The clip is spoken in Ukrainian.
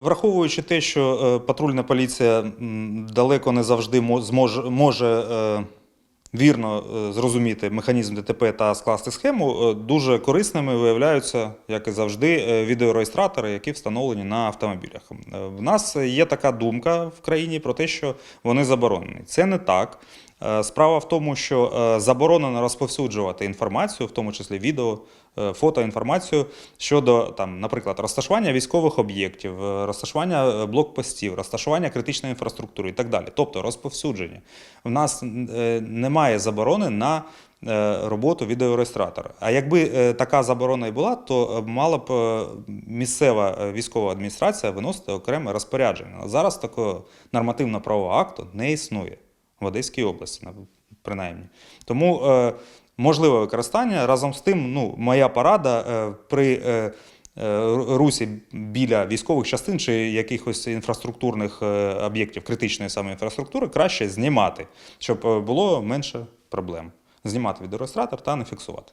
Враховуючи те, що е, патрульна поліція далеко не завжди мо- зможе, може е, вірно е, зрозуміти механізм ДТП та скласти схему, дуже корисними виявляються, як і завжди, відеореєстратори, які встановлені на автомобілях. В нас є така думка в країні про те, що вони заборонені. Це не так. Е, Справа в тому, що е, заборонено розповсюджувати інформацію, в тому числі відео, е, фотоінформацію щодо там, наприклад, розташування військових об'єктів, розташування блокпостів, розташування критичної інфраструктури і так далі. Тобто розповсюдження. В нас немає заборони на роботу відеореєстратора. А якби така заборона і була, то мала б місцева військова адміністрація виносити окреме розпорядження. Зараз такого нормативно-правового акту не існує в Одеській області, на- принаймні. Тому е, можливе використання. Разом з тим, ну, моя порада е, при е, е, русі біля військових частин чи якихось інфраструктурних е, об'єктів критичної саме інфраструктури краще знімати, щоб е, було менше проблем. Знімати відеореєстратор та не фіксувати.